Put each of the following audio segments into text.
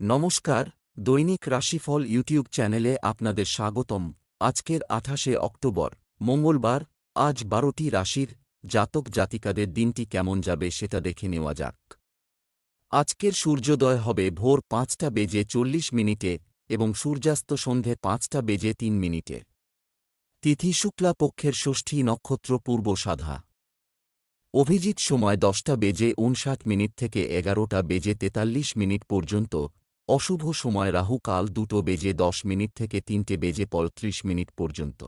নমস্কার, দৈনিক রাশিফল ইউটিউব চ্যানেলে আপনাদের স্বাগতম। আজকের আঠাশে অক্টোবর, মঙ্গলবার, আজ বারোটি রাশির জাতক জাতিকাদের দিনটি কেমন যাবে সেটা দেখে নেওয়া যাক। আজকের সূর্যোদয় হবে ভোর পাঁচটা বেজে চল্লিশ মিনিটে এবং সূর্যাস্ত সন্ধে পাঁচটা বেজে তিন মিনিটে। তিথি শুক্লা পক্ষের ষষ্ঠী নক্ষত্র পূর্ব সাধা। অভিজিৎ সময় দশটা বেজে উনষাট মিনিট থেকে এগারোটা বেজে তেতাল্লিশ মিনিট পর্যন্ত অশুভ সময় রাহু কাল দুটো বেজে দশ মিনিট থেকে তিনটে বেজে পঁয়ত্রিশ মিনিট পর্যন্ত।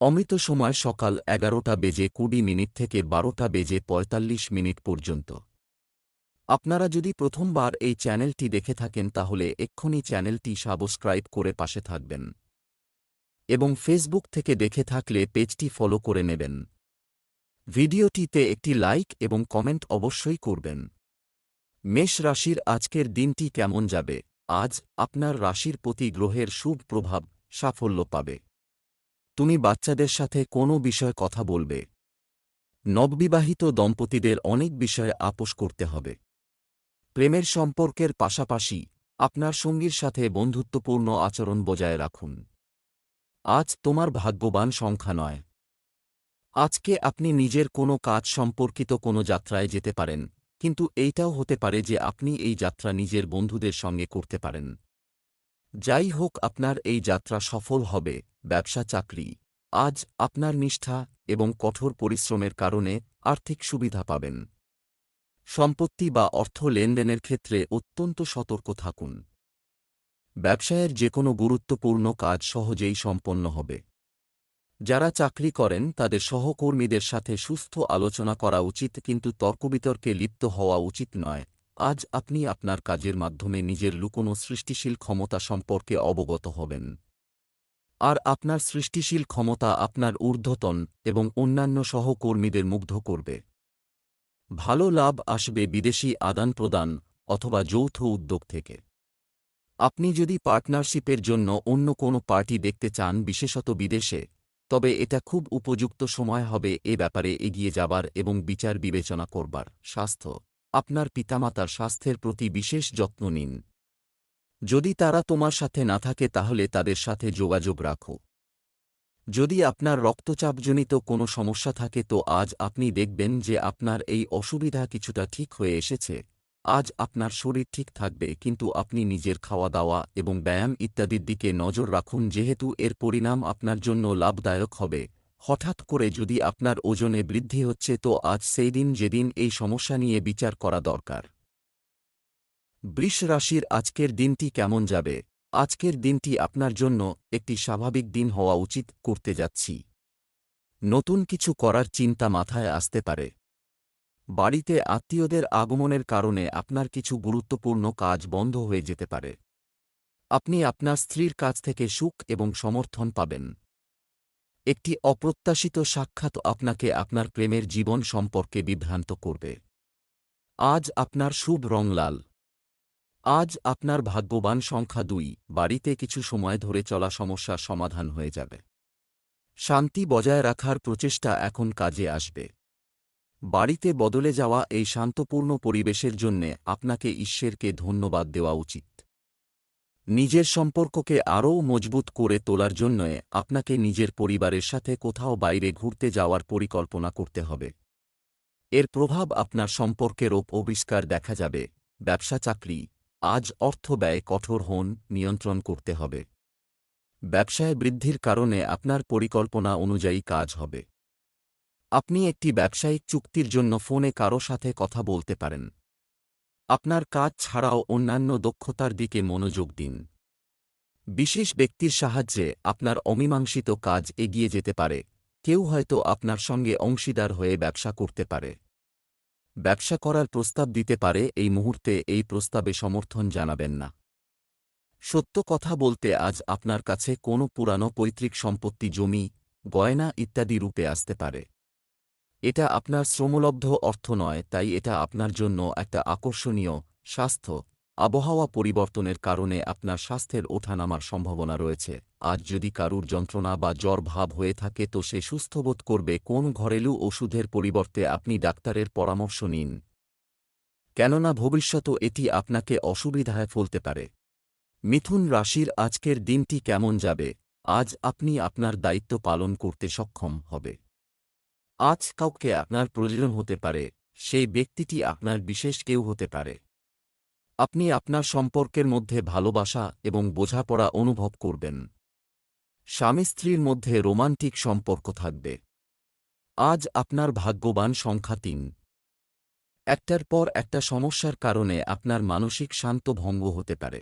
অমৃত সময় সকাল এগারোটা বেজে কুড়ি মিনিট থেকে বারোটা বেজে পঁয়তাল্লিশ মিনিট পর্যন্ত। আপনারা যদি প্রথমবার এই চ্যানেলটি দেখে থাকেন তাহলে এক্ষুনি চ্যানেলটি সাবস্ক্রাইব করে পাশে থাকবেন। এবং ফেসবুক থেকে দেখে থাকলে পেজটি ফলো করে নেবেন। ভিডিওটিতে একটি লাইক এবং কমেন্ট অবশ্যই করবেন। মেষ রাশির আজকের দিনটি কেমন যাবে? আজ আপনার রাশির প্রতি গ্রহের শুভ প্রভাব সাফল্য পাবে। তুমি বাচ্চাদের সাথে কোনো বিষয়ে কথা বলবে। নববিবাহিত দম্পতিদের অনেক বিষয়ে আপোষ করতে হবে। প্রেমের সম্পর্কের পাশাপাশি আপনার সঙ্গীর সাথে বন্ধুত্বপূর্ণ আচরণ বজায় রাখুন। আজ তোমার ভাগ্যবান সংখ্যা নয়। আজকে আপনি নিজের কোনো কাজ সম্পর্কিত কোনো যাত্রায় যেতে পারেন। কিন্তু এইটাও হতে পারে যে আপনি এই যাত্রা নিজের বন্ধুদের সঙ্গে করতে পারেন। যাই হোক, আপনার এই যাত্রা সফল হবে, ব্যবসা, চাকরি। আজ আপনার নিষ্ঠা এবং কঠোর পরিশ্রমের কারণে আর্থিক সুবিধা পাবেন। সম্পত্তি বা অর্থ লেনদেনের ক্ষেত্রে অত্যন্ত সতর্ক থাকুন। ব্যবসায়ের যে কোনো গুরুত্বপূর্ণ কাজ সহজেই সম্পন্ন হবে। যারা চাকরি করেন, তাদের সহকর্মীদের সাথে সুস্থ আলোচনা করা উচিত, কিন্তু তর্কবিতর্কে লিপ্ত হওয়া উচিত নয়। আজ আপনি আপনার কাজের মাধ্যমে নিজের লুকোনো সৃষ্টিশীল ক্ষমতা সম্পর্কে অবগত হবেন। আর আপনার সৃষ্টিশীল ক্ষমতা আপনার ঊর্ধ্বতন এবং অন্যান্য সহকর্মীদের মুগ্ধ করবে। ভালো লাভ আসবে বিদেশি আদান প্রদান অথবা যৌথ উদ্যোগ থেকে। আপনি যদি পার্টনারশিপের জন্য অন্য কোনো পার্টি দেখতে চান, বিশেষত বিদেশে তবে এটা খুব উপযুক্ত সময় হবে এ ব্যাপারে এগিয়ে যাবার এবং বিচার বিবেচনা করবার। স্বাস্থ্য। আপনার পিতামাতার স্বাস্থ্যের প্রতি বিশেষ যত্ন নিন। যদি তারা তোমার সাথে না থাকে তাহলে তাদের সাথে যোগাযোগ রাখো। যদি আপনার রক্তচাপজনিত কোনো সমস্যা থাকে তো আজ আপনি দেখবেন যে আপনার এই অসুবিধা কিছুটা ঠিক হয়ে এসেছে। আজ আপনার শরীর ঠিক থাকবে, কিন্তু আপনি নিজের খাওয়া দাওয়া এবং ব্যায়াম ইত্যাদির দিকে নজর রাখুন, যেহেতু এর পরিণাম আপনার জন্য লাভদায়ক হবে। হঠাৎ করে যদি আপনার ওজনে বৃদ্ধি হচ্ছে, তো আজ সেই দিন যেদিন এই সমস্যা নিয়ে বিচার করা দরকার। বৃষ রাশির আজকের দিনটি কেমন যাবে? আজকের দিনটি আপনার জন্য একটি স্বাভাবিক দিন হওয়া উচিত, করতে যাচ্ছি। নতুন কিছু করার চিন্তা মাথায় আসতে পারে। বাড়িতে আত্মীয়দের আগমনের কারণে আপনার কিছু গুরুত্বপূর্ণ কাজ বন্ধ হয়ে যেতে পারে। আপনি আপনার স্ত্রীর কাছ থেকে সুখ এবং সমর্থন পাবেন। একটি অপ্রত্যাশিত সাক্ষাৎ আপনাকে আপনার প্রেমের জীবন সম্পর্কে বিভ্রান্ত করবে। আজ আপনার শুভ রং লাল। আজ আপনার ভাগ্যবান সংখ্যা দুই, বাড়িতে কিছু সময় ধরে চলা সমস্যার সমাধান হয়ে যাবে। শান্তি বজায় রাখার প্রচেষ্টা এখন কাজে আসবে। বাড়িতে বদলে যাওয়া এই শান্তপূর্ণ পরিবেশের জন্যে আপনাকে ঈশ্বরকে ধন্যবাদ দেওয়া উচিত। নিজের সম্পর্ককে আরও মজবুত করে তোলার জন্য আপনাকে নিজের পরিবারের সাথে কোথাও বাইরে ঘুরতে যাওয়ার পরিকল্পনা করতে হবে। এর প্রভাব আপনার সম্পর্কের অবিষ্কার দেখা যাবে। ব্যবসা চাকরি, আজ অর্থ ব্যয় কঠোর হন, নিয়ন্ত্রণ করতে হবে। ব্যবসায় বৃদ্ধির কারণে আপনার পরিকল্পনা অনুযায়ী কাজ হবে। আপনি একটি ব্যবসায়িক চুক্তির জন্য ফোনে কারও সাথে কথা বলতে পারেন। আপনার কাজ ছাড়াও অন্যান্য দক্ষতার দিকে মনোযোগ দিন। বিশেষ ব্যক্তির সাহায্যে আপনার অমীমাংসিত কাজ এগিয়ে যেতে পারে। কেউ হয়তো আপনার সঙ্গে অংশীদার হয়ে ব্যবসা করতে পারে। ব্যবসা করার প্রস্তাব দিতে পারে, এই মুহূর্তে এই প্রস্তাবে সমর্থন জানাবেন না। সত্য কথা বলতে আজ আপনার কাছে কোনো পুরানো পৈতৃক সম্পত্তি, জমি, গয়না ইত্যাদি রূপে আসতে পারে। এটা আপনার শ্রমলব্ধ অর্থ নয়, তাই এটা আপনার জন্য একটা আকর্ষণীয় স্বাস্থ্য। আবহাওয়া পরিবর্তনের কারণে আপনার স্বাস্থ্যের ওঠানামার সম্ভাবনা রয়েছে। আজ যদি কারুর যন্ত্রণা বা জ্বর ভাব হয়ে থাকে, তো সে সুস্থবোধ করবে কোন ঘরেলু ওষুধের পরিবর্তে আপনি ডাক্তারের পরামর্শ নিন। কেননা ভবিষ্যত এটি আপনাকে অসুবিধায় ফেলতে পারে। মিথুন রাশির আজকের দিনটি কেমন যাবে? আজ আপনি আপনার দায়িত্ব পালন করতে সক্ষম হবে। আজ কাউকে আপনার প্রয়োজন হতে পারে, সেই ব্যক্তিটি আপনার বিশেষ কেউ হতে পারে। আপনি আপনার সম্পর্কের মধ্যে ভালোবাসা এবং বোঝাপড়া অনুভব করবেন। স্বামী স্ত্রীর মধ্যে রোমান্টিক সম্পর্ক থাকবে। আজ আপনার ভাগ্যবান সংখ্যা তিন। একটার পর একটা সমস্যার কারণে আপনার মানসিক শান্ত ভঙ্গ হতে পারে।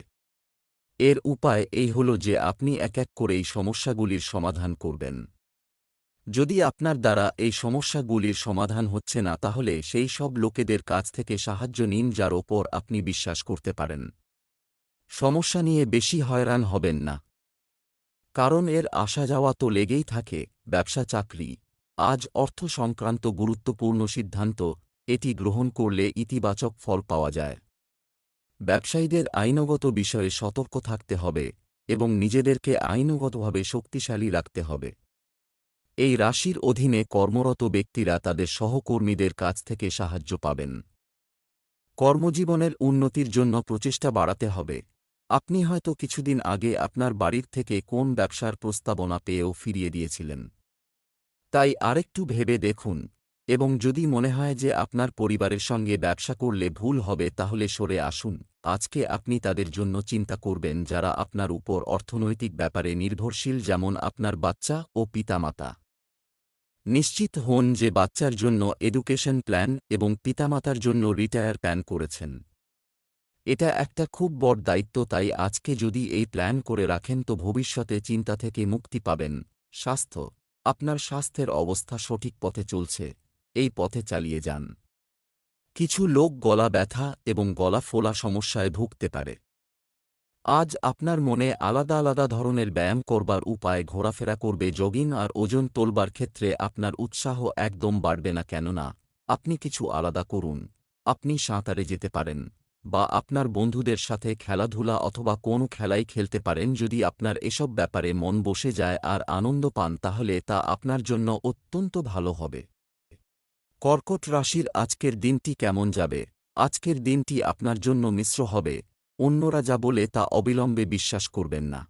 এর উপায় এই হল যে আপনি এক এক করে এই সমস্যাগুলির সমাধান করবেন। যদি আপনার দ্বারা এই সমস্যাগুলির সমাধান হচ্ছে না, তাহলে সেই সব লোকেদের কাছ থেকে সাহায্য নিন, যার ওপর আপনি বিশ্বাস করতে পারেন। সমস্যা নিয়ে বেশি হয়রান হবেন না। কারণ এর আসা যাওয়া তো লেগেই থাকে, ব্যবসা চাকরি। আজ অর্থ সংক্রান্ত গুরুত্বপূর্ণ সিদ্ধান্ত, এটি গ্রহণ করলে ইতিবাচক ফল পাওয়া যায়। ব্যবসায়ীদের আইনগত বিষয়ে সতর্ক থাকতে হবে এবং নিজেদেরকে আইনগতভাবে শক্তিশালী রাখতে হবে। এই রাশির অধীনে কর্মরত ব্যক্তিরা তাদের সহকর্মীদের কাছ থেকে সাহায্য পাবেন। কর্মজীবনের উন্নতির জন্য প্রচেষ্টা বাড়াতে হবে। আপনি হয়তো কিছুদিন আগে আপনার বাড়ির থেকে কোন ব্যবসার প্রস্তাবনা পেয়েও ফিরিয়ে দিয়েছিলেন। তাই আরেকটু ভেবে দেখুন, এবং যদি মনে হয় যে আপনার পরিবারের সঙ্গে ব্যবসা করলে ভুল হবে তাহলে সরে আসুন। আজকে আপনি তাদের জন্য চিন্তা করবেন যারা আপনার উপর অর্থনৈতিক ব্যাপারে নির্ভরশীল যেমন আপনার বাচ্চা ও পিতামাতা। নিশ্চিত হন যে বাচ্চার জন্য এডুকেশন প্ল্যান এবং পিতামাতার জন্য রিটায়ার প্ল্যান করেছেন। এটা একটা খুব বড় দায়িত্ব, তাই আজকে যদি এই প্ল্যান করে রাখেন তো ভবিষ্যতে চিন্তা থেকে মুক্তি পাবেন। স্বাস্থ্য, আপনার স্বাস্থ্যের অবস্থা সঠিক পথে চলছে, এই পথে চালিয়ে যান। কিছু লোক গলা ব্যথা এবং গলা ফোলা সমস্যায় ভুগতে পারে। আজ আপনার মনে আলাদা আলাদা ধরনের ব্যায়াম করবার উপায় ঘোরাফেরা করবে জগিং আর ওজন তোলবার ক্ষেত্রে আপনার উৎসাহ একদম বাড়বে না, কেননা আপনি কিছু আলাদা করুন। আপনি সাঁতারে যেতে পারেন বা আপনার বন্ধুদের সাথে খেলাধুলা অথবা কোনো খেলাই খেলতে পারেন, যদি আপনার এসব ব্যাপারে মন বসে যায় আর আনন্দ পান, তাহলে তা আপনার জন্য অত্যন্ত ভালো হবে। কর্কট রাশির আজকের দিনটি কেমন যাবে? আজকের দিনটি আপনার জন্য মিশ্র হবে। অন্যরা যা বলে তা অবিলম্বে বিশ্বাস করবেন না।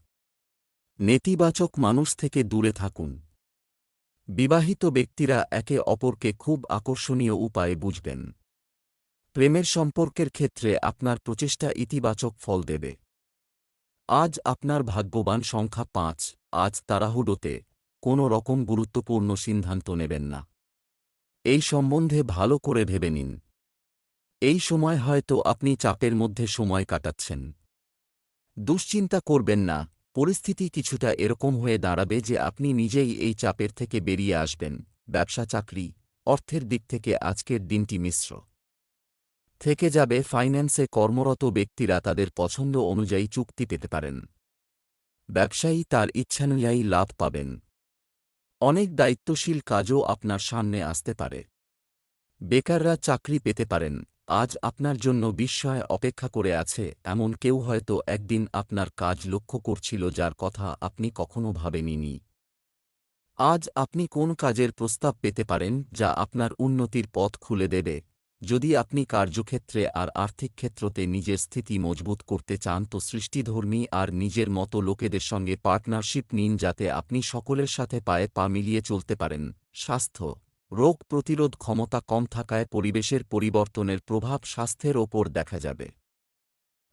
নেতিবাচক মানুষ থেকে দূরে থাকুন। বিবাহিত ব্যক্তিরা একে অপরকে খুব আকর্ষণীয় উপায়ে বুঝবেন। প্রেমের সম্পর্কের ক্ষেত্রে আপনার প্রচেষ্টা ইতিবাচক ফল দেবে। আজ আপনার ভাগ্যবান সংখ্যা পাঁচ, আজ তাড়াহুডোতে, কোনো রকম গুরুত্বপূর্ণ সিদ্ধান্ত নেবেন না। এই সম্বন্ধে ভালো করে ভেবে নিন। এই সময় হয়তো আপনি চাপের মধ্যে সময় কাটাচ্ছেন। দুশ্চিন্তা করবেন না, পরিস্থিতি কিছুটা এরকম হয়ে দাঁড়াবে যে আপনি নিজেই এই চাপের থেকে বেরিয়ে আসবেন। ব্যবসা, চাকরি, অর্থের দিক থেকে আজকের দিনটি মিশ্র। থেকে যাবে ফাইন্যান্সে কর্মরত ব্যক্তিরা তাদের পছন্দ অনুযায়ী চুক্তি পেতে পারেন। ব্যবসায়ী তার ইচ্ছানুযায়ী লাভ পাবেন। অনেক দায়িত্বশীল কাজও আপনার সামনে আসতে পারে। বেকাররা চাকরি পেতে পারেন। আজ আপনার জন্য বিস্ময় অপেক্ষা করে আছে, এমন কেউ হয়তো একদিন আপনার কাজ লক্ষ্য করছিল যার কথা আপনি কখনো ভাবেননি। আজ আপনি কোন কাজের প্রস্তাব পেতে পারেন যা আপনার উন্নতির পথ খুলে দেবে? যদি আপনি কার্যক্ষেত্রে আর আর্থিক ক্ষেত্রতে নিজের স্থিতি মজবুত করতে চান তো সৃষ্টিধর্মী আর নিজের মতো লোকেদের সঙ্গে পার্টনারশিপ নিন যাতে আপনি সকলের সাথে পায়ে পা মিলিয়ে চলতে পারেন। স্বাস্থ্য রোগ প্রতিরোধ ক্ষমতা কম থাকায় পরিবেশের পরিবর্তনের প্রভাব স্বাস্থ্যের ওপর দেখা যাবে।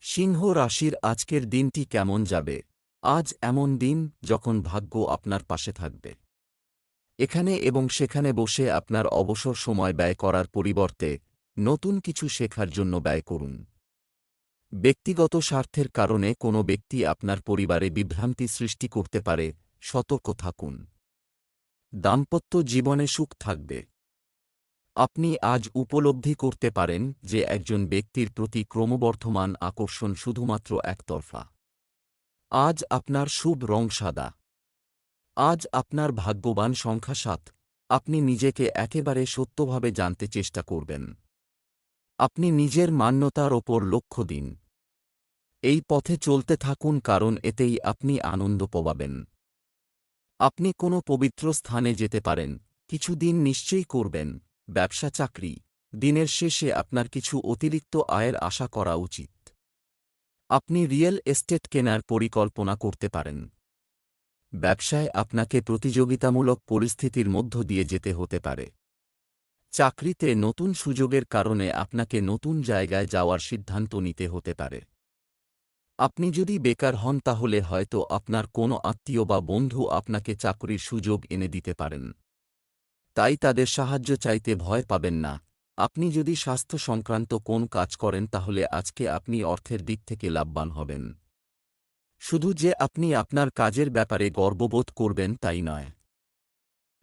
সিংহ রাশির আজকের দিনটি কেমন যাবে? আজ এমন দিন যখন ভাগ্য আপনার পাশে থাকবে। এখানে এবং সেখানে বসে আপনার অবসর সময় ব্যয় করার পরিবর্তে নতুন কিছু শেখার জন্য ব্যয় করুন। ব্যক্তিগত স্বার্থের কারণে কোনো ব্যক্তি আপনার পরিবারে বিভ্রান্তি সৃষ্টি করতে পারে, সতর্ক থাকুন। দাম্পত্য জীবনে সুখ থাকবে। আপনি আজ উপলব্ধি করতে পারেন যে একজন ব্যক্তির প্রতি ক্রমবর্ধমান আকর্ষণ শুধুমাত্র একতরফা। আজ আপনার শুভ রং সাদা। আজ আপনার ভাগ্যবান সংখ্যা সাত। আপনি নিজেকে একেবারে সত্যভাবে জানতে চেষ্টা করবেন। আপনি নিজের মান্যতার ওপর লক্ষ্য দিন। এই পথে চলতে থাকুন কারণ এতেই আপনি আনন্দ পাবেন আপনি কোনো পবিত্র স্থানে যেতে পারেন। কিছুদিন নিশ্চয়ই করবেন। ব্যবসা চাকরি, দিনের শেষে আপনার কিছু অতিরিক্ত আয়ের আশা করা উচিত। আপনি রিয়েল এস্টেট কেনার পরিকল্পনা করতে পারেন। ব্যবসায় আপনাকে প্রতিযোগিতামূলক পরিস্থিতির মধ্য দিয়ে যেতে হতে পারে। চাকরিতে নতুন সুযোগের কারণে আপনাকে নতুন জায়গায় যাওয়ার সিদ্ধান্ত নিতে হতে পারে। আপনি যদি বেকার হন তাহলে হয়তো আপনার কোনো আত্মীয় বা বন্ধু আপনাকে চাকরির সুযোগ এনে দিতে পারেন। তাই তাদের সাহায্য চাইতে ভয় পাবেন না। আপনি যদি স্বাস্থ্য সংক্রান্ত কোন কাজ করেন তাহলে আজকে আপনি অর্থের দিক থেকে লাভবান হবেন। শুধু যে আপনি আপনার কাজের ব্যাপারে গর্ববোধ করবেন তাই নয়।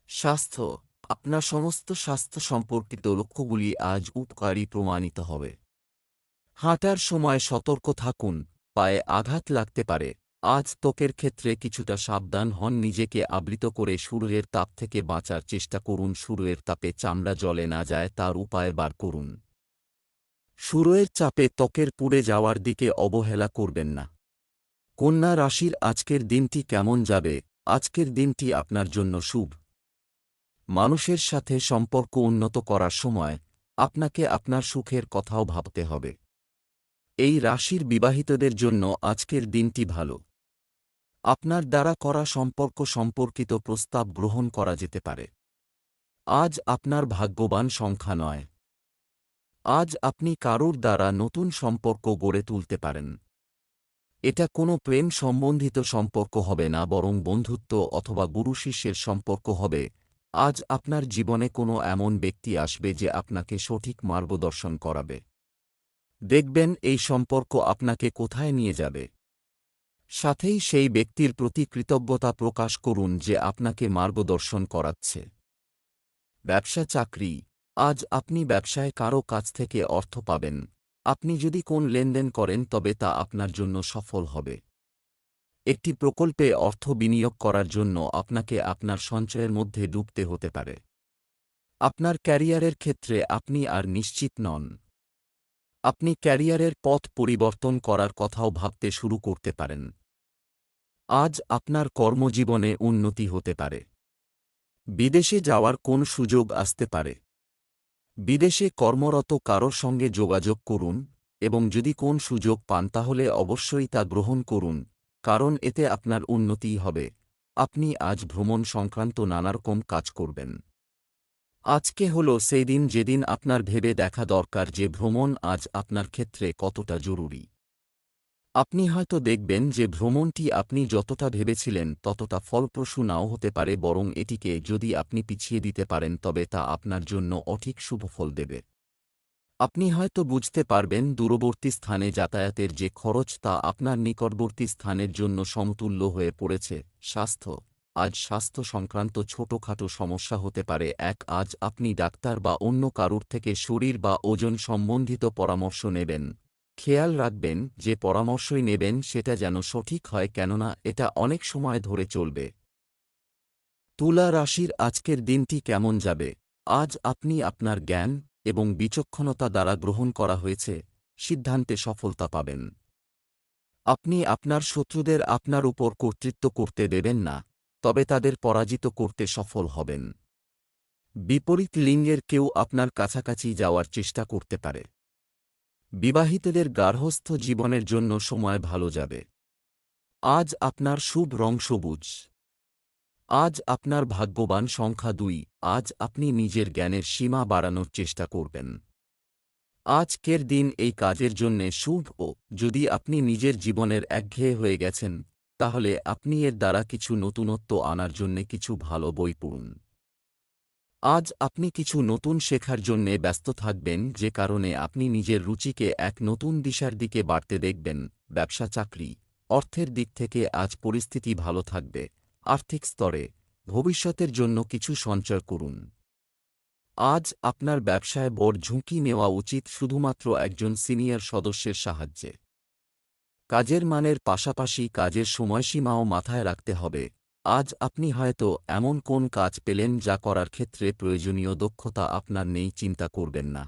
স্বাস্থ্য, আপনার সমস্ত স্বাস্থ্য সম্পর্কিত লক্ষ্যগুলি আজ উপকারী প্রমাণিত হবে। হাঁটার সময় সতর্ক থাকুন, পায়ে আঘাত লাগতে পারে। আজ ত্বকের ক্ষেত্রে কিছুটা সাবধান হন, নিজেকে আবৃত করে সূর্যের তাপ থেকে বাঁচার চেষ্টা করুন সূর্যের তাপে চামড়া জলে না যায়, তার উপায় বার করুন। সূর্যের চাপে ত্বকের পুড়ে যাওয়ার দিকে অবহেলা করবেন না। কন্যা রাশির আজকের দিনটি কেমন যাবে? আজকের দিনটি আপনার জন্য শুভ। মানুষের সাথে সম্পর্ক উন্নত করার সময় আপনাকে আপনার সুখের কথাও ভাবতে হবে। এই রাশির বিবাহিতদের জন্য আজকের দিনটি ভালো। আপনার দ্বারা করা সম্পর্ক সম্পর্কিত প্রস্তাব গ্রহণ করা যেতে পারে। আজ আপনার ভাগ্যবান সংখ্যা নয়। আজ আপনি কারোর দ্বারা নতুন সম্পর্ক গড়ে তুলতে পারেন। এটা কোনো প্রেম সম্বন্ধিত সম্পর্ক হবে না বরং বন্ধুত্ব অথবা গুরু শিষ্যের সম্পর্ক হবে। আজ আপনার জীবনে কোনো এমন ব্যক্তি আসবে যে আপনাকে সঠিক মার্গদর্শন করাবে। দেখবেন এই সম্পর্ক আপনাকে কোথায় নিয়ে যাবে। সাথেই সেই ব্যক্তির প্রতি কৃতজ্ঞতা প্রকাশ করুন যে আপনাকে মার্গদর্শন করাচ্ছে। ব্যবসা চাকরি। আজ আপনি ব্যবসায় কারও কাছ থেকে অর্থ পাবেন। আপনি যদি কোন লেনদেন করেন তবে তা আপনার জন্য সফল হবে। একটি প্রকল্পে অর্থ বিনিয়োগ করার জন্য আপনাকে আপনার সঞ্চয়ের মধ্যে ডুবতে হতে পারে। আপনার ক্যারিয়ারের ক্ষেত্রে আপনি আর নিশ্চিত নন। আপনি ক্যারিয়ারের পথ পরিবর্তন করার কথাও ভাবতে শুরু করতে পারেন। আজ আপনার কর্মজীবনে উন্নতি হতে পারে। বিদেশে যাওয়ার কোন সুযোগ আসতে পারে। বিদেশে কর্মরত কারোর সঙ্গে যোগাযোগ করুন এবং যদি কোন সুযোগ পান তাহলে অবশ্যই তা গ্রহণ করুন, কারণ এতে আপনার উন্নতিই হবে। আপনি আজ ভ্রমণ সংক্রান্ত নানারকম কাজ করবেন। আজকে হল সেই দিন যেদিন আপনার ভেবে দেখা দরকার যে ভ্রমণ আজ আপনার ক্ষেত্রে কতটা জরুরি। আপনি হয়তো দেখবেন যে ভ্রমণটি আপনি যতটা ভেবেছিলেন ততটা ফলপ্রসূ নাও হতে পারে বরং এটিকে যদি আপনি পিছিয়ে দিতে পারেন তবে তা আপনার জন্য অঠিক শুভফল দেবে। আপনি হয়তো বুঝতে পারবেন দূরবর্তী স্থানে যাতায়াতের যে খরচ তা আপনার নিকটবর্তী স্থানের জন্য সমতুল্য হয়ে পড়েছে, স্বাস্থ্য। আজ স্বাস্থ্য সংক্রান্ত ছোটখাটো সমস্যা হতে পারে, এক আজ আপনি ডাক্তার বা অন্য কারুর থেকে শরীর বা ওজন সম্বন্ধিত পরামর্শ নেবেন। খেয়াল রাখবেন যে পরামর্শই নেবেন সেটা যেন সঠিক হয় কেননা এটা অনেক সময় ধরে চলবে। তুলা রাশির আজকের দিনটি কেমন যাবে? আজ আপনি আপনার জ্ঞান এবং বিচক্ষণতা দ্বারা গ্রহণ করা হয়েছে, সিদ্ধান্তে সফলতা পাবেন। আপনি আপনার শত্রুদের আপনার উপর কর্তৃত্ব করতে দেবেন না। তবে তাদের পরাজিত করতে সফল হবেন। বিপরীত লিঙ্গের কেউ আপনার কাছাকাছি যাওয়ার চেষ্টা করতে পারে। বিবাহিতদের গার্হস্থ জীবনের জন্য সময় ভালো যাবে। আজ আপনার শুভ রং সবুজ। আজ আপনার ভাগ্যবান সংখ্যা দুই। আজ আপনি নিজের জ্ঞানের সীমা বাড়ানোর চেষ্টা করবেন। আজকের দিন এই কাজের জন্যে শুভ ও যদি আপনি নিজের জীবনের একঘেয়ে হয়ে গেছেন তাহলে আপনি এর দ্বারা কিছু নতুনত্ব আনার জন্যে কিছু ভালো বই পড়ুন। আজ আপনি কিছু নতুন শেখার জন্যে ব্যস্ত থাকবেন, যে কারণে আপনি নিজের রুচিকে এক নতুন দিশার দিকে বাড়তে দেখবেন, ব্যবসা, চাকরি, অর্থের দিক থেকে আজ পরিস্থিতি ভালো থাকবে, আর্থিক স্তরে, ভবিষ্যতের জন্য কিছু সঞ্চয় করুন। আজ আপনার ব্যবসায় বড় ঝুঁকি নেওয়া উচিত শুধুমাত্র একজন সিনিয়র সদস্যের সাহায্যে। কাজের মানের পাশাপাশি কাজের সময়সীমাও মাথায় রাখতে হবে। আজ আপনি হয়তো এমন কোন কাজ পেলেন যা করার ক্ষেত্রে প্রয়োজনীয় দক্ষতা আপনার নেই চিন্তা করবেন না।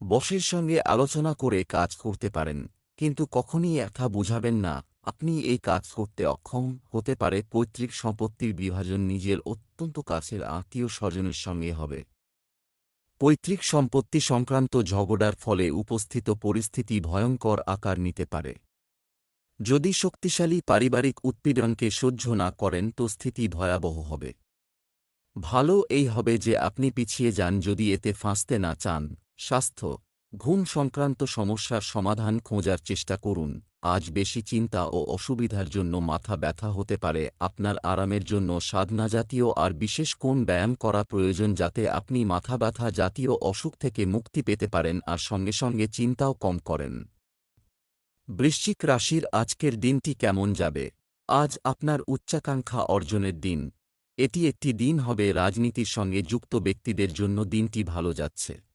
বসের সঙ্গে আলোচনা করে কাজ করতে পারেন, কিন্তু কখনই এথা বুঝাবেন না, আপনি এই কাজ করতে অক্ষম হতে পারে পৈতৃক সম্পত্তির বিভাজন নিজের অত্যন্ত কাছের আত্মীয় স্বজনের সঙ্গে হবে। পৈতৃক সম্পত্তি সংক্রান্ত ঝগড়ার ফলে উপস্থিত পরিস্থিতি ভয়ঙ্কর আকার নিতে পারে। যদি শক্তিশালী পারিবারিক উৎপীড়নকে সহ্য না করেন, তো স্থিতি ভয়াবহ হবে। ভালো এই হবে যে আপনি পিছিয়ে যান যদি এতে ফাঁসতে না চান। স্বাস্থ্য ঘুম সংক্রান্ত সমস্যার সমাধান খোঁজার চেষ্টা করুন। আজ বেশি চিন্তা ও অসুবিধার জন্য মাথা ব্যথা হতে পারে। আপনার আরামের জন্য সাধনা জাতীয় আর বিশেষ কোন ব্যায়াম করা প্রয়োজন যাতে আপনি মাথা ব্যথা জাতীয় অসুখ থেকে মুক্তি পেতে পারেন আর সঙ্গে সঙ্গে চিন্তাও কম করেন। বৃশ্চিক রাশির আজকের দিনটি কেমন যাবে? আজ আপনার উচ্চাকাঙ্ক্ষা অর্জনের দিন। এটি একটি দিন হবে রাজনীতির সঙ্গে যুক্ত ব্যক্তিদের জন্য দিনটি ভালো যাচ্ছে।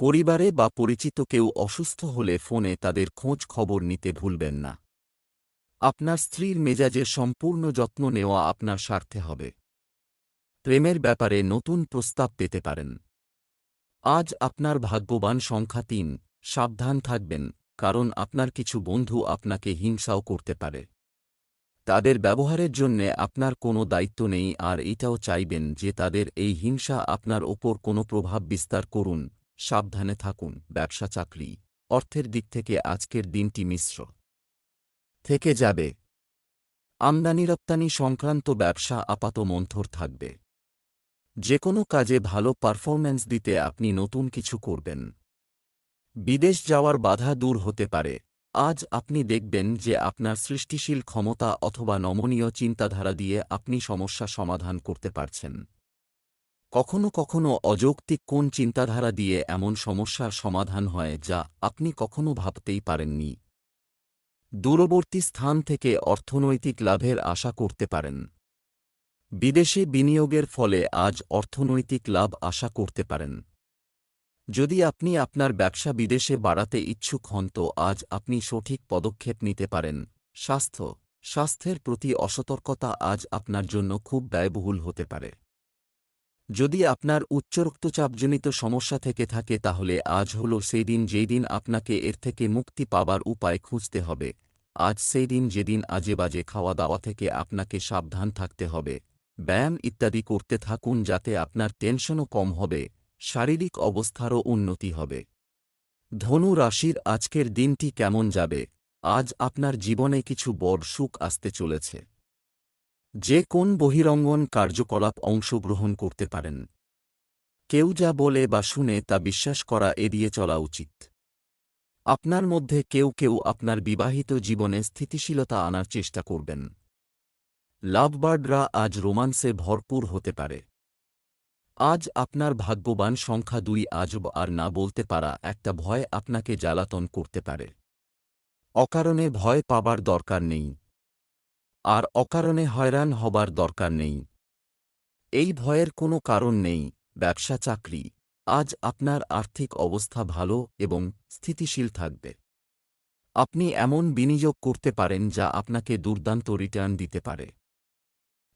পরিবারে বা পরিচিত কেউ অসুস্থ হলে ফোনে তাদের খোঁজ খবর নিতে ভুলবেন না। আপনার স্ত্রীর মেজাজের সম্পূর্ণ যত্ন নেওয়া আপনার স্বার্থে হবে। প্রেমের ব্যাপারে নতুন প্রস্তাব পেতে পারেন। আজ আপনার ভাগ্যবান সংখ্যা তিন, সাবধান থাকবেন, কারণ আপনার কিছু বন্ধু আপনাকে হিংসাও করতে পারে। তাদের ব্যবহারের জন্যে আপনার কোনো দায়িত্ব নেই আর এটাও চাইবেন যে তাদের এই হিংসা আপনার ওপর কোনো প্রভাব বিস্তার করুন। সাবধানে থাকুন, ব্যবসা চাকরি, অর্থের দিক থেকে আজকের দিনটি মিশ্র। থেকে যাবে। আমদানি রপ্তানি সংক্রান্ত ব্যবসা আপাত মন্থর থাকবে। যে কোনো কাজে ভালো পারফরম্যান্স দিতে আপনি নতুন কিছু করবেন। বিদেশ যাওয়ার বাধা দূর হতে পারে। আজ আপনি দেখবেন যে আপনার সৃষ্টিশীল ক্ষমতা অথবা নমনীয় চিন্তাধারা দিয়ে আপনি সমস্যা সমাধান করতে পারছেন। কখনো কখনো অযৌক্তিক কোন চিন্তাধারা দিয়ে এমন সমস্যার সমাধান হয় যা আপনি কখনো ভাবতেই পারেননি। দূরবর্তী স্থান থেকে অর্থনৈতিক লাভের আশা করতে পারেন। বিদেশে বিনিয়োগের ফলে আজ অর্থনৈতিক লাভ আশা করতে পারেন। যদি আপনি আপনার ব্যবসা বিদেশে বাড়াতে ইচ্ছুক হন তো আজ আপনি সঠিক পদক্ষেপ নিতে পারেন। স্বাস্থ্য, স্বাস্থ্যের প্রতি অসতর্কতা আজ আপনার জন্য খুব ব্যয়বহুল হতে পারে। যদি আপনার উচ্চ রক্তচাপজনিত সমস্যা থেকে থাকে তাহলে আজ হল সেই দিন যেই দিন আপনাকে এর থেকে মুক্তি পাবার উপায় খুঁজতে হবে। আজ সেই দিন যেদিন আজে বাজে খাওয়া দাওয়া থেকে আপনাকে সাবধান থাকতে হবে। ব্যায়াম ইত্যাদি করতে থাকুন যাতে আপনার টেনশনও কম হবে, শারীরিক অবস্থারও উন্নতি হবে। ধনু রাশির আজকের দিনটি কেমন যাবে? আজ আপনার জীবনে কিছু বড় সুখ আসতে চলেছে। যে কোন বহিরঙ্গন কার্যকলাপ অংশগ্রহণ করতে পারেন। কেউ যা বলে বা শুনে তা বিশ্বাস করা এড়িয়ে চলা উচিত। আপনার মধ্যে কেউ কেউ আপনার বিবাহিত জীবনে স্থিতিশীলতা আনার চেষ্টা করবেন। লাভবার্ডরা আজ রোমান্সে ভরপুর হতে পারে। আজ আপনার ভাগ্যবান সংখ্যা দুই আজব আর না বলতে পারা একটা ভয় আপনাকে জ্বালাতন করতে পারে। অকারণে ভয় পাবার দরকার নেই। আর অকারণে হয়রান হবার দরকার নেই। এই ভয়ের কোনো কারণ নেই, ব্যবসা চাকরি। আজ আপনার আর্থিক অবস্থা ভালো এবং স্থিতিশীল থাকবে। আপনি এমন বিনিয়োগ করতে পারেন যা আপনাকে দুর্দান্ত রিটার্ন দিতে পারে।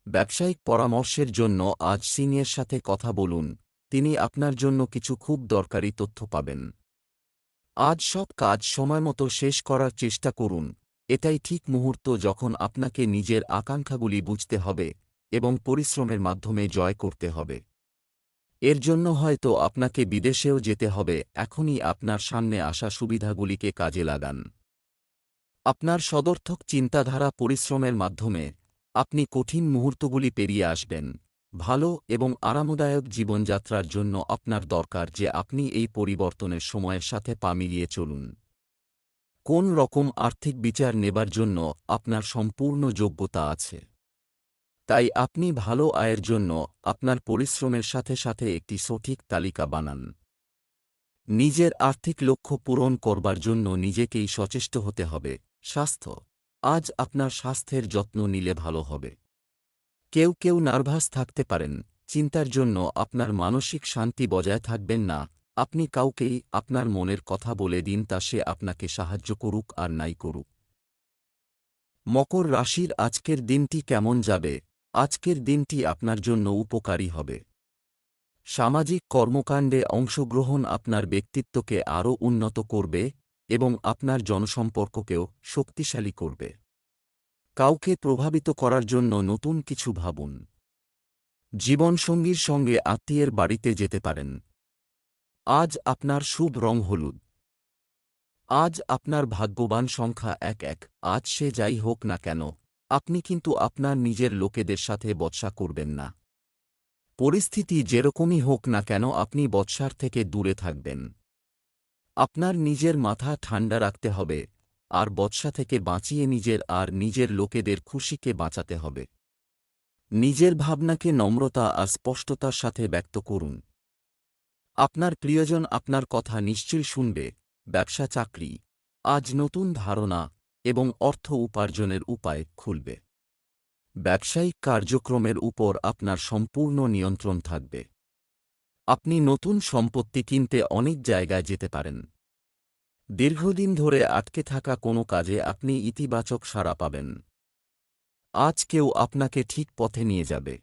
ব্যবসায়িক পরামর্শের জন্য আজ সিংয়ের সাথে কথা বলুন, তিনি আপনার জন্য কিছু খুব দরকারি তথ্য পাবেন। আজ সব কাজ সময়মতো শেষ করার চেষ্টা করুন এটাই ঠিক মুহূর্ত যখন আপনাকে নিজের আকাঙ্ক্ষাগুলি বুঝতে হবে এবং পরিশ্রমের মাধ্যমে জয় করতে হবে। এর জন্য হয়তো আপনাকে বিদেশেও যেতে হবে, এখনই আপনার সামনে আসা সুবিধাগুলিকে কাজে লাগান। আপনার সদর্থক চিন্তাধারা পরিশ্রমের মাধ্যমে আপনি কঠিন মুহূর্তগুলি পেরিয়ে আসবেন, ভালো এবং আরামদায়ক জীবনযাত্রার জন্য আপনার দরকার যে আপনি এই পরিবর্তনের সময়ের সাথে পা মিলিয়ে চলুন। কোন রকম আর্থিক বিচার নেবার জন্য আপনার সম্পূর্ণ যোগ্যতা আছে? তাই আপনি ভালো আয়ের জন্য আপনার পরিশ্রমের সাথে সাথে একটি সঠিক তালিকা বানান। নিজের আর্থিক লক্ষ্য পূরণ করবার জন্য নিজেকেই সচেষ্ট হতে হবে। স্বাস্থ্য। আজ আপনার স্বাস্থ্যের যত্ন নিলে ভালো হবে। কেউ কেউ নার্ভাস থাকতে পারেন। চিন্তার জন্য আপনার মানসিক শান্তি বজায় থাকবেন না। আপনি কাউকেই আপনার মনের কথা বলে দিন তা সে আপনাকে সাহায্য করুক আর নাই করুক। মকর রাশির আজকের দিনটি কেমন যাবে? আজকের দিনটি আপনার জন্য উপকারী হবে। সামাজিক কর্মকাণ্ডে অংশগ্রহণ আপনার ব্যক্তিত্বকে আরও উন্নত করবে এবং আপনার জনসম্পর্ককেও শক্তিশালী করবে। কাউকে প্রভাবিত করার জন্য নতুন কিছু ভাবুন। জীবনসঙ্গীর সঙ্গে আত্মীয়ের বাড়িতে যেতে পারেন। আজ আপনার শুভ রং হলুদ। আজ আপনার ভাগ্যবান সংখ্যা এক এক। আজ সে যাই হোক না কেন, আপনি কিন্তু আপনার নিজের লোকেদের সাথে বৎসা করবেন না। পরিস্থিতি যেরকমই হোক না কেন, আপনি বৎসার থেকে দূরে থাকবেন। আপনার নিজের মাথা ঠান্ডা রাখতে হবে, আর বৎসা থেকে বাঁচিয়ে নিজের আর নিজের লোকেদের খুশিকে বাঁচাতে হবে। নিজের ভাবনাকে নম্রতা আর স্পষ্টতার সাথে ব্যক্ত করুন। আপনার প্রিয়জন আপনার কথা নিশ্চয়ই শুনবে, ব্যবসা চাকরি, আজ নতুন ধারণা এবং অর্থ উপার্জনের উপায় খুলবে। ব্যবসায়িক কার্যক্রমের উপর আপনার সম্পূর্ণ নিয়ন্ত্রণ থাকবে। আপনি নতুন সম্পত্তি কিনতে অনেক জায়গায় যেতে পারেন। দীর্ঘদিন ধরে আটকে থাকা কোনো কাজে আপনি ইতিবাচক সাড়া পাবেন। আজ কেউ আপনাকে ঠিক পথে নিয়ে যাবে।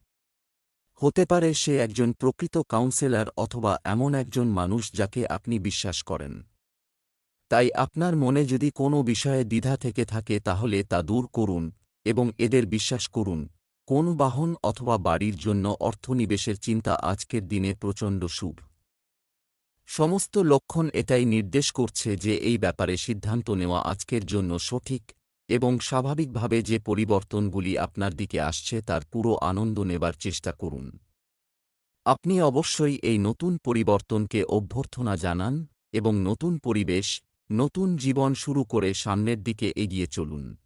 হতে পারে সে একজন প্রকৃত কাউন্সেলর অথবা এমন একজন মানুষ যাকে আপনি বিশ্বাস করেন। তাই আপনার মনে যদি কোনো বিষয়ে দ্বিধা থেকে থাকে তাহলে তা দূর করুন এবং এদের বিশ্বাস করুন। কোন বাহন অথবা বাড়ির জন্য অর্থনিবেশের চিন্তা আজকের দিনে প্রচণ্ড শুভ। সমস্ত লক্ষণ এটাই নির্দেশ করছে যে এই ব্যাপারে সিদ্ধান্ত নেওয়া আজকের জন্য সঠিক এবং স্বাভাবিকভাবে যে পরিবর্তনগুলি আপনার দিকে আসছে তার পুরো আনন্দ নেবার চেষ্টা করুন। আপনি অবশ্যই এই নতুন পরিবর্তনকে অভ্যর্থনা জানান এবং নতুন পরিবেশ, নতুন জীবন শুরু করে সামনের দিকে এগিয়ে চলুন।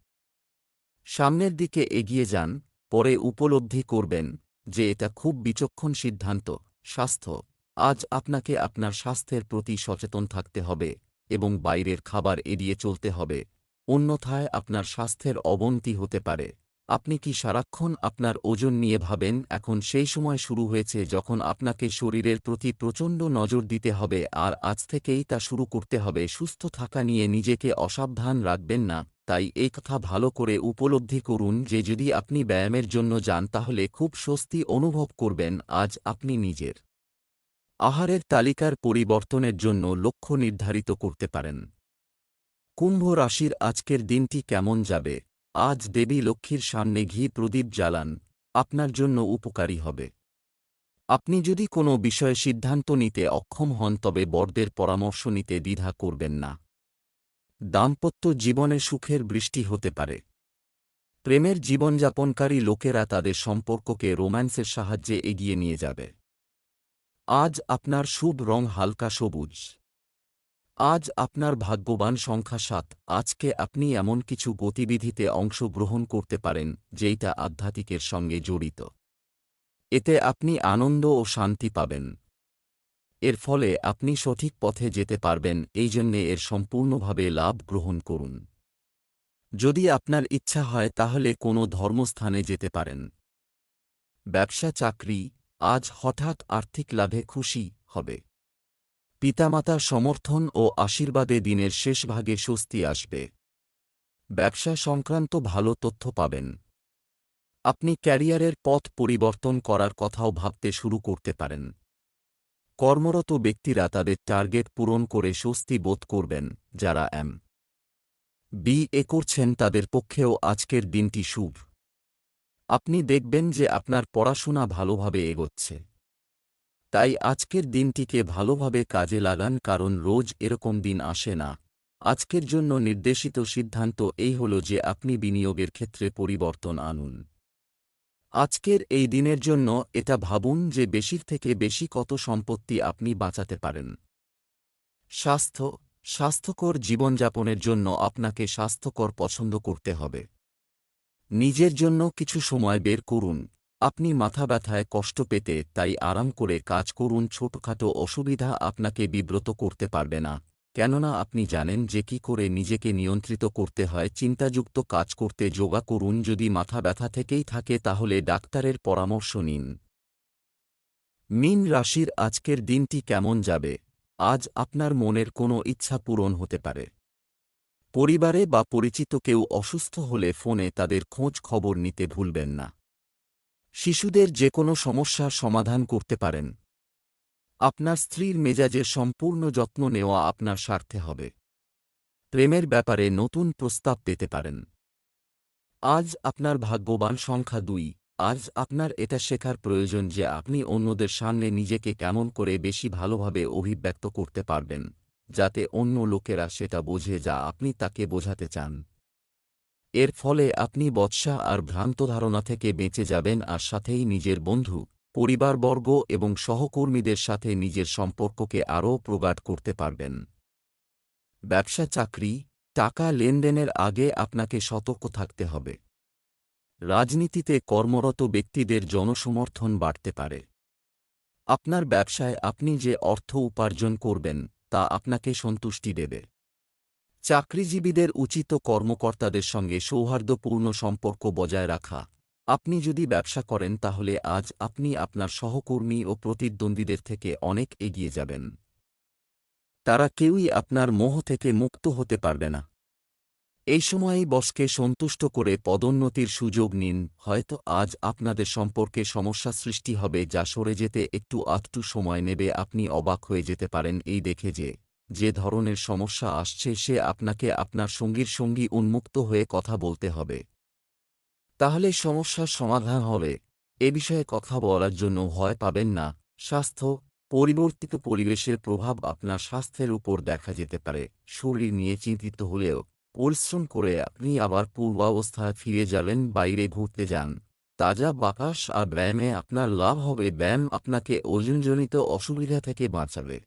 সামনের দিকে এগিয়ে যান, পরে উপলব্ধি করবেন যে এটা খুব বিচক্ষণ সিদ্ধান্ত, স্বাস্থ্য, আজ আপনাকে আপনার স্বাস্থ্যের প্রতি সচেতন থাকতে হবে এবং বাইরের খাবার এড়িয়ে চলতে হবে। অন্যথায় আপনার স্বাস্থ্যের অবনতি হতে পারে। আপনি কি সারাক্ষণ আপনার ওজন নিয়ে ভাবেন? এখন সেই সময় শুরু হয়েছে যখন আপনাকে শরীরের প্রতি প্রচণ্ড নজর দিতে হবে আর আজ থেকেই তা শুরু করতে হবে। সুস্থ থাকা নিয়ে নিজেকে অসাবধান রাখবেন না। তাই এই কথা ভালো করে উপলব্ধি করুন যে যদি আপনি ব্যায়ামের জন্য যান তাহলে খুব স্বস্তি অনুভব করবেন আজ আপনি নিজের আহারের তালিকার পরিবর্তনের জন্য লক্ষ্য নির্ধারিত করতে পারেন। কুম্ভ রাশির আজকের দিনটি কেমন যাবে? আজ দেবী লক্ষ্মীর সামনে ঘি প্রদীপ জ্বালান, আপনার জন্য উপকারী হবে। আপনি যদি কোনো বিষয়ে সিদ্ধান্ত নিতে অক্ষম হন তবে বরদের পরামর্শ নিতে দ্বিধা করবেন না। দাম্পত্য জীবনে সুখের বৃষ্টি হতে পারে। প্রেমের জীবনযাপনকারী লোকেরা তাদের সম্পর্ককে রোম্যান্সের সাহায্যে এগিয়ে নিয়ে যাবে। আজ আপনার শুভ রং হালকা সবুজ। আজ আপনার ভাগ্যবান সংখ্যা সাত। আজকে আপনি এমন কিছু গতিবিধিতে অংশগ্রহণ করতে পারেন, যেইটা আধ্যাত্মিকের সঙ্গে জড়িত। এতে আপনি আনন্দ ও শান্তি পাবেন। এর ফলে আপনি সঠিক পথে যেতে পারবেন এই জন্যে এর সম্পূর্ণভাবে লাভ গ্রহণ করুন। যদি আপনার ইচ্ছা হয়, তাহলে কোনো ধর্মস্থানে যেতে পারেন। ব্যবসা চাকরি, আজ হঠাৎ আর্থিক লাভে খুশি হবে। পিতামাতার সমর্থন ও আশীর্বাদে দিনের শেষ ভাগে স্বস্তি আসবে। ব্যবসা সংক্রান্ত ভালো তথ্য পাবেন। আপনি ক্যারিয়ারের পথ পরিবর্তন করার কথাও ভাবতে শুরু করতে পারেন। কর্মরত ব্যক্তিরা তাদের টার্গেট পূরণ করে স্বস্তি বোধ করবেন, যারা এম বি এ করছেন তাদের পক্ষেও আজকের দিনটি শুভ। আপনি দেখবেন যে আপনার পড়াশোনা ভালোভাবে এগোচ্ছে। তাই আজকের দিনটিকে ভালোভাবে কাজে লাগান কারণ রোজ এরকম দিন আসে না। আজকের জন্য নির্দেশিত সিদ্ধান্ত এই হল যে আপনি বিনিয়োগের ক্ষেত্রে পরিবর্তন আনুন। আজকের এই দিনের জন্য এটা ভাবুন যে বেশির থেকে বেশি কত সম্পত্তি আপনি বাঁচাতে পারেন। স্বাস্থ্য, স্বাস্থ্যকর জীবনযাপনের জন্য আপনাকে স্বাস্থ্যকর পছন্দ করতে হবে। নিজের জন্য কিছু সময় বের করুন। আপনি মাথা ব্যথায় কষ্ট পেতে তাই আরাম করে কাজ করুন, ছোটখাটো অসুবিধা আপনাকে বিব্রত করতে পারবে না। কেননা আপনি জানেন যে কি করে নিজেকে নিয়ন্ত্রিত করতে হয়, চিন্তাযুক্ত কাজ করতে যোগা করুন, যদি মাথা ব্যথা থেকেই থাকে তাহলে ডাক্তারের পরামর্শ নিন। মিন রাশির আজকের দিনটি কেমন যাবে? আজ আপনার মনের কোনো ইচ্ছা পূরণ হতে পারে। পরিবারে বা পরিচিত কেউ অসুস্থ হলে ফোনে তাদের খোঁজ খবর নিতে ভুলবেন না। শিশুদের যে কোনো সমস্যার সমাধান করতে পারেন। আপনার স্ত্রীর মেজাজের সম্পূর্ণ যত্ন নেওয়া আপনার স্বার্থে হবে। প্রেমের ব্যাপারে নতুন প্রস্তাব পেতে পারেন। আজ আপনার ভাগ্যবান সংখ্যা দুই। আজ আপনার এটা শেখার প্রয়োজন যে আপনি অন্যদের সামনে নিজেকে কেমন করে বেশি ভালোভাবে অভিব্যক্ত করতে পারবেন, যাতে অন্য লোকেরা সেটা বোঝে যা আপনি তাকে বোঝাতে চান। এর ফলে আপনি বৎসা আর ভ্রান্ত ধারণা থেকে বেঁচে যাবেন আর সাথেই নিজের বন্ধু, পরিবারবর্গ এবং সহকর্মীদের সাথে নিজের সম্পর্ককে আরও প্রগাঢ় করতে পারবেন। ব্যবসা, চাকরি, টাকা লেনদেনের আগে আপনাকে সতর্ক থাকতে হবে। রাজনীতিতে কর্মরত ব্যক্তিদের জনসমর্থন বাড়তে পারে। আপনার ব্যবসায় আপনি যে অর্থ উপার্জন করবেন, তা আপনাকে সন্তুষ্টি দেবে। চাকরিজীবীদের উচিত কর্মকর্তাদের সঙ্গে সৌহার্দ্যপূর্ণ সম্পর্ক বজায় রাখা। আপনি যদি ব্যবসা করেন, তাহলে আজ আপনি আপনার সহকর্মী ও প্রতিদ্বন্দ্বীদের থেকে অনেক এগিয়ে যাবেন। তারা কেউই আপনার মোহ থেকে মুক্ত হতে পারবে না। এই সময়েই বসকে সন্তুষ্ট করে পদোন্নতির সুযোগ নিন, হয়তো আজ আপনাদের সম্পর্কে সমস্যা সৃষ্টি হবে, যা সরে যেতে একটু আধটু সময় নেবে। আপনি অবাক হয়ে যেতে পারেন, এই দেখে যে যে ধরনের সমস্যা আসছে সে আপনাকে আপনার সঙ্গীর সঙ্গী উন্মুক্ত হয়ে কথা বলতে হবে। তাহলে সমস্যার সমাধান হবে। এ বিষয়ে কথা বলার জন্য ভয় পাবেন না। স্বাস্থ্য, পরিবর্তিত পরিবেশের প্রভাব আপনার স্বাস্থ্যের উপর দেখা যেতে পারে। শরীর নিয়ে চিন্তিত হলেও পরিশ্রম করে আপনি আবার পূর্বাবস্থায় ফিরে যাবেন, বাইরে ঘুরতে যান। তাজা বাতাস আর ব্যায়ামে আপনার লাভ হবে। ব্যায়াম আপনাকে ওজনজনিত অসুবিধা থেকে বাঁচাবে।